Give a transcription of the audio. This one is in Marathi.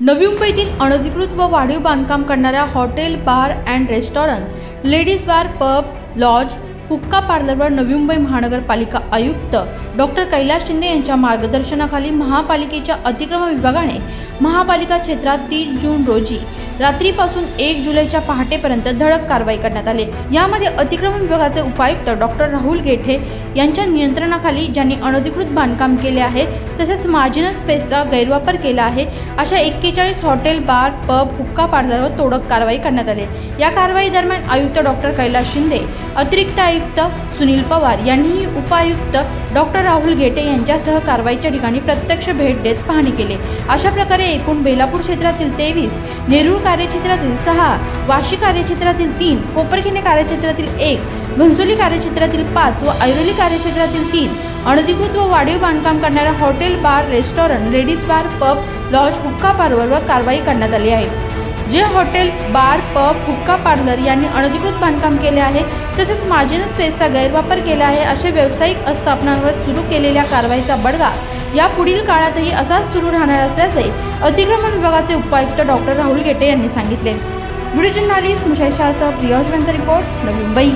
नवी मुंबईतील अनधिकृत व वाढीव बांधकाम करणाऱ्या hotel bar and restaurant ladies bar pub lodge हुक्का पार्लरवर नवी मुंबई महानगरपालिका आयुक्त डॉक्टर कैलास शिंदे यांच्या मार्गदर्शनाखाली महापालिकेच्या अतिक्रमण विभागाने महापालिका क्षेत्रात तीस जून रोजी रात्रीपासून एक जुलैच्या पहाटेपर्यंत धडक कारवाई करण्यात आली. यामध्ये अतिक्रमण विभागाचे उपायुक्त डॉक्टर राहुल गेठे यांच्या नियंत्रणाखाली ज्यांनी अनधिकृत बांधकाम केले आहे तसेच मार्जिनल स्पेसचा गैरवापर केला आहे अशा एक्केचाळीस हॉटेल बार पब हुक्का पार्लरवर तोडक कारवाई करण्यात आली. या कारवाई दरम्यान आयुक्त डॉक्टर कैलास शिंदे अतिरिक्त आयुक्त सुनील पवार यांनीही उपायुक्त डॉक्टर राहुल गेटे यांच्यासह कारवाईच्या ठिकाणी प्रत्यक्ष भेट देत पाहणी केली. अशा प्रकारे एकूण बेलापूर क्षेत्रातील तेवीस नेरूळ कार्यक्षेत्रातील सहा वाशी कार्यक्षेत्रातील तीन कोपरखिने कार्यक्षेत्रातील एक घनसोली कार्यक्षेत्रातील पाच व ऐरोली कार्यक्षेत्रातील तीन अनधिकृत व वाढीव बांधकाम करणाऱ्या hotel bar restaurant ladies bar pub lodge हुक्का पार्वरवर कारवाई करण्यात आली आहे. जे हॉटेल बार पब हुक्का पार्लर यांनी अनधिकृत बांधकाम केले आहे तसेच मार्जिनल स्पेसचा गैरवापर केला आहे अशा व्यावसायिक आस्थापनांवर सुरू केलेल्या कारवाईचा बडगा या पुढील काळातही असाच सुरू राहणार असल्याचे अतिक्रमण विभागाचे उपायुक्त डॉक्टर राहुल गेटे यांनी सांगितले. व्हिडिओ जर्नालिस्ट मुशाई शाहसह प्रियांश रिपोर्ट नवी मुंबई.